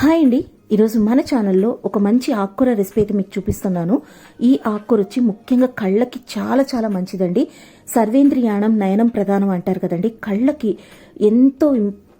Hi అండి. ఈరోజు మన ఛానల్లో ఒక మంచి ఆకుకూర రెసిపీ అయితే మీకు చూపిస్తున్నాను. ఈ ఆకుకూర వచ్చి ముఖ్యంగా కళ్ళకి చాలా చాలా మంచిదండి. సర్వేంద్రియాణం నయనం ప్రధానం అంటారు కదండి. కళ్ళకి ఎంతో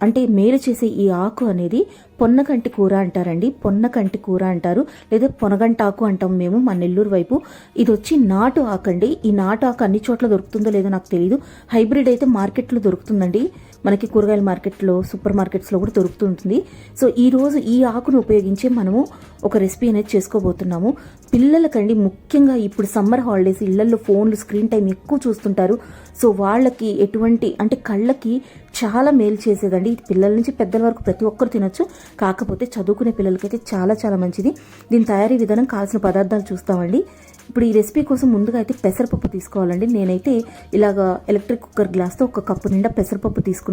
అంటే మేలు చేసే ఈ ఆకు అనేది పొన్నకంటి కూర అంటారండి. పొన్నకంటి కూర అంటారు. లేదా పొనగంటాకు అంటాం మేము మా నెల్లూరు వైపు. ఇది వచ్చి నాటు ఆకు అండి ఈ నాటు ఆకు అన్ని చోట్ల దొరుకుతుందో లేదో నాకు తెలియదు హైబ్రిడ్ అయితే మార్కెట్లో దొరుకుతుందండి. మనకి కూరగాయల మార్కెట్లో సూపర్ మార్కెట్స్లో కూడా దొరుకుతూ ఉంటుంది సో ఈ రోజు ఈ ఆకును ఉపయోగించి మనము ఒక రెసిపీ అనేది చేసుకోబోతున్నాము. పిల్లలకండి ముఖ్యంగా ఇప్పుడు సమ్మర్ హాలిడేస్ ఇళ్ళలో ఫోన్లు స్క్రీన్ టైం ఎక్కువ చూస్తుంటారు. సో వాళ్ళకి ఎటువంటి అంటే కళ్ళకి చాలా మేలు చేసేదండి. పిల్లల నుంచి పెద్దల వరకు ప్రతి ఒక్కరు తినొచ్చు. కాకపోతే చదువుకునే పిల్లలకైతే చాలా చాలా మంచిది. దీని తయారీ విధానం కావాల్సిన పదార్థాలు చూస్తామండి. ఇప్పుడు ఈ రెసిపీ కోసం ముందుగా అయితే పెసరపప్పు తీసుకోవాలండి. నేనైతే ఇలాగ ఎలక్ట్రిక్ కుక్కర్ గ్లాస్తో ఒక కప్పు నిండా పెసరపప్పు తీసుకున్నాను.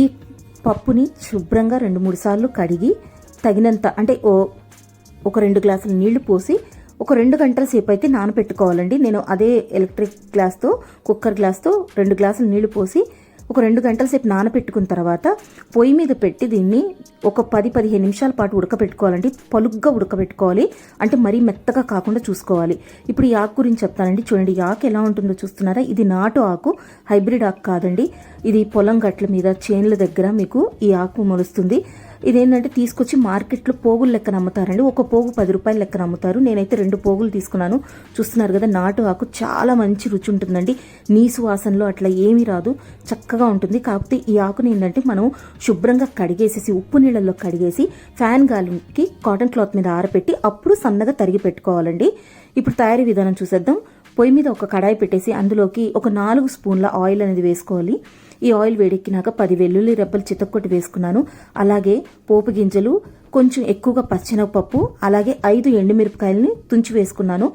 ఈ పప్పుని శుభ్రంగా రెండు మూడు సార్లు కడిగి తగినంత అంటే ఓ ఒక రెండు గ్లాసులు నీళ్ళు పోసి ఒక రెండు గంటల సేపు అయితే నానబెట్టుకోవాలండి. నేను అదే ఎలక్ట్రిక్ గ్లాస్తో కుక్కర్ గ్లాస్తో రెండు గ్లాసులు నీళ్ళు పోసి ఒక రెండు గంటల సేపు నానబెట్టుకున్న తర్వాత పొయ్యి మీద పెట్టి దీన్ని ఒక పది పదిహేను నిమిషాల పాటు ఉడకబెట్టుకోవాలండి. పలుగ్గా ఉడకబెట్టుకోవాలి. అంటే మరీ మెత్తగా కాకుండా చూసుకోవాలి. ఇప్పుడు ఈ ఆకు గురించి చెప్తానండి. చూడండి ఈ ఆకు ఎలా ఉంటుందో చూస్తున్నారా? ఇది నాటు ఆకు హైబ్రిడ్ ఆకు కాదండి. ఇది పొలం గట్ల మీద చేన్ల దగ్గర మీకు ఈ ఆకు మొలుస్తుంది. ఇదేంటంటే తీసుకొచ్చి మార్కెట్లో పోగులు లెక్కన అమ్ముతారండి ఒక పోగు పది రూపాయల లెక్కన అమ్ముతారు నేనైతే రెండు పోగులు తీసుకున్నాను. చూస్తున్నారు కదా నాటు ఆకు చాలా మంచి రుచి ఉంటుందండి. నీసు వాసనలో అట్లా ఏమీ రాదు. చక్కగా ఉంటుంది. కాకపోతే ఈ ఆకుని ఏంటంటే మనం శుభ్రంగా కడిగేసేసి ఉప్పు నీళ్ళల్లో కడిగేసి ఫ్యాన్ గాలికి కాటన్ క్లాత్ మీద ఆరబెట్టి అప్పుడు సన్నగా తరిగి పెట్టుకోవాలండి. ఇప్పుడు తయారీ విధానం చూసేద్దాం. పొయ్యి మీద ఒక కడాయి పెట్టేసి అందులోకి ఒక నాలుగు స్పూన్ల ఆయిల్ అనేది వేసుకోవాలి. ఈ ఆయిల్ వేడెక్కినాక పది వెల్లుల్లి రెబ్బలు చితక్కొట్టి వేసుకున్నాను. అలాగే పోపు గింజలు కొంచెం ఎక్కువగా పచ్చినపప్పు అలాగే ఐదు ఎండుమిరపకాయలని తుంచి వేసుకున్నాను.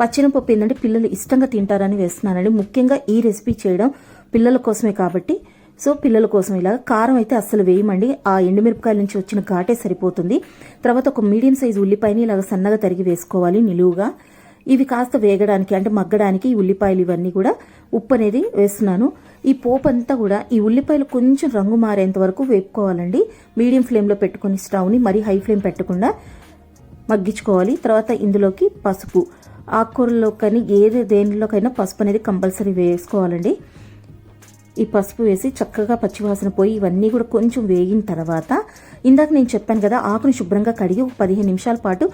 పచ్చినపప్పు ఏంటంటే పిల్లలు ఇష్టంగా తింటారని వేస్తున్నానండి. ముఖ్యంగా ఈ రెసిపీ చేయడం పిల్లల కోసమే కాబట్టి. సో పిల్లల కోసం ఇలా కారం అయితే అస్సలు వేయమండి. ఆ ఎండుమిరపకాయల నుంచి వచ్చిన ఘాటే సరిపోతుంది. తర్వాత ఒక మీడియం సైజు ఉల్లిపాయని ఇలాగ సన్నగా తరిగి వేసుకోవాలి నిలువుగా. ఇవి కాస్త వేగడానికి అంటే మగ్గడానికి ఈ ఉల్లిపాయలు ఇవన్నీ కూడా ఉప్పు అనేది వేస్తున్నాను. ఈ పోపు అంతా కూడా ఈ ఉల్లిపాయలు కొంచెం రంగు మారేంత వరకు వేపుకోవాలండి. మీడియం ఫ్లేమ్లో పెట్టుకుని స్టవ్ని మరీ హై ఫ్లేమ్ పెట్టకుండా మగ్గించుకోవాలి. తర్వాత ఇందులోకి పసుపు. ఆకుకూరలో కానీ ఏది దేనిలోకైనా పసుపు అనేది కంపల్సరీ వేసుకోవాలండి. ఈ పసుపు వేసి చక్కగా పచ్చివాసన పోయి ఇవన్నీ కూడా కొంచెం వేగిన తర్వాత ఇందాక నేను చెప్పాను కదా ఆకుని శుభ్రంగా కడిగి ఒక పదిహేను నిమిషాల పాటు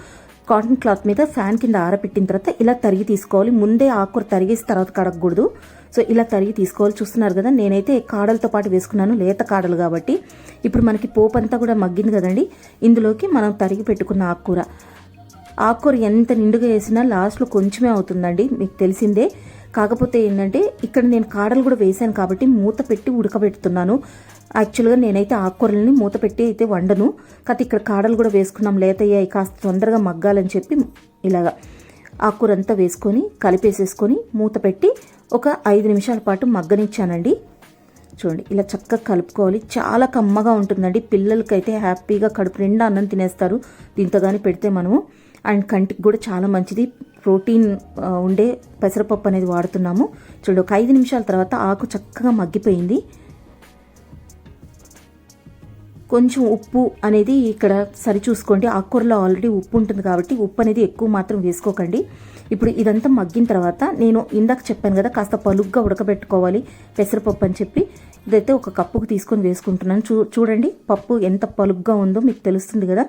కాటన్ క్లాత్ మీద ఫ్యాన్ కింద ఆరబెట్టిన తర్వాత ఇలా తరిగి తీసుకోవాలి. ముందే ఆకుకూర తరిగేసి తర్వాత కడగకూడదు. సో ఇలా తరిగి తీసుకోవాలి. చూస్తున్నారు కదా నేనైతే కాడలతో పాటు వేసుకున్నాను లేత కాడలు కాబట్టి. ఇప్పుడు మనకి పోపు అంతా కూడా మగ్గింది కదండి. ఇందులోకి మనం తరిగి పెట్టుకున్న ఆకుకూర. ఆకుకూర ఎంత నిండుగా వేసినా లాస్ట్లో కొంచెమే అవుతుందండి. మీకు తెలిసిందే. కాకపోతే ఏంటంటే ఇక్కడ నేను కాడలు కూడా వేసాను కాబట్టి మూత పెట్టి ఉడకబెడుతున్నాను. యాక్చువల్గా నేనైతే ఆకుకూరలని మూత పెట్టి అయితే వండను. కాకపోతే ఇక్కడ కాడలు కూడా వేసుకున్నాం. లేతయ్యాయి కాస్త తొందరగా మగ్గాలని చెప్పి ఇలాగా ఆకుకూర అంతా వేసుకొని కలిపేసేసుకొని మూత పెట్టి ఒక ఐదు నిమిషాల పాటు మగ్గనిచ్చానండి. చూడండి ఇలా చక్కగా కలుపుకోవాలి. చాలా కమ్మగా ఉంటుందండి. పిల్లలకైతే హ్యాపీగా కడుపు నిండా అన్నం తినేస్తారు. దీంతో కానీ పెడితే మనము. అండ్ కంటికి కూడా చాలా మంచిది. ప్రోటీన్ ఉండే పెసరపప్పు అనేది వాడుతున్నాము. చూడు ఒక ఐదు నిమిషాల తర్వాత ఆకు చక్కగా మగ్గిపోయింది. కొంచెం ఉప్పు అనేది ఇక్కడ సరి చూసుకోండి ఆకుకూరలో ఆల్రెడీ ఉప్పు ఉంటుంది కాబట్టి ఉప్పు అనేది ఎక్కువ మాత్రం వేసుకోకండి. ఇప్పుడు ఇదంతా మగ్గిన తర్వాత నేను ఇందాక చెప్పాను కదా కాస్త పలుగ్గా ఉడకబెట్టుకోవాలి పెసరపప్పు అని చెప్పి. ఇదైతే ఒక కప్పుకు తీసుకొని వేసుకుంటున్నాను. చూ చూడండి పప్పు ఎంత పలుగ్గా ఉందో మీకు తెలుస్తుంది కదా.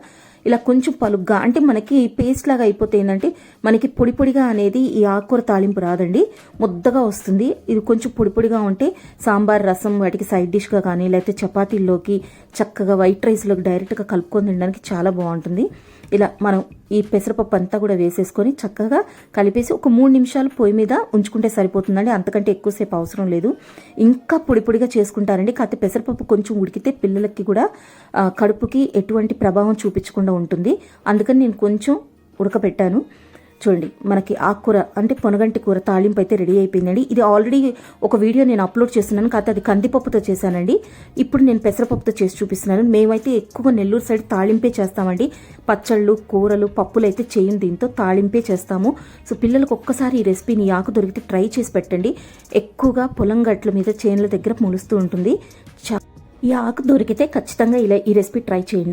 ఇలా కొంచెం పలుగ్గా అంటే మనకి పేస్ట్ లాగా అయిపోతే ఏంటంటే మనకి పొడి పొడిగా అనేది ఈ ఆకుకూర తాలింపు రాదండి. ముద్దగా వస్తుంది. ఇది కొంచెం పొడి పొడిగా ఉంటే సాంబార్ రసం వాటికి సైడ్ డిష్గా కానీ లేకపోతే చపాతీల్లోకి చక్కగా వైట్ రైస్లోకి డైరెక్ట్గా కలుపుకొని తినడానికి చాలా బాగుంటుంది. ఇలా మనం ఈ పెసరపప్పు అంతా కూడా వేసేసుకొని చక్కగా కలిపేసి ఒక మూడు నిమిషాలు పొయ్యి మీద ఉంచుకుంటే సరిపోతుందండి. అంతకంటే ఎక్కువసేపు అవసరం లేదు. ఇంకా పొడి పొడిగా చేసుకుంటారండి. కాకపోతే పెసరపప్పు కొంచెం ఉడికితే పిల్లలకి కూడా కడుపుకి ఎటువంటి ప్రభావం చూపించకుండా ఉంటుంది. అందుకని నేను కొంచెం ఉడకబెట్టాను. చూడండి మనకి ఆకుకూర అంటే పొనగంటి కూర తాళింపు అయితే రెడీ అయిపోయిందండి. ఇది ఆల్రెడీ ఒక వీడియో నేను అప్లోడ్ చేస్తున్నాను కాకపోతే అది కందిపప్పుతో చేశానండి. ఇప్పుడు నేను పెసరపప్పుతో చేసి చూపిస్తున్నాను. మేమైతే ఎక్కువగా నెల్లూరు సైడ్ తాలింపే చేస్తామండి. పచ్చళ్ళు కూరలు పప్పులు అయితే చేయం దీంతో తాళింపే చేస్తాము. సో పిల్లలకు ఒక్కసారి ఈ రెసిపీని ఆకు దొరికితే ట్రై చేసి పెట్టండి. ఎక్కువగా పొలం గట్ల మీద చేనుల దగ్గర మొలుస్తూ ఉంటుంది. చా- ఈ ఆకు దొరికితే ఖచ్చితంగా ఇలా ఈ రెసిపీ ట్రై చేయండి.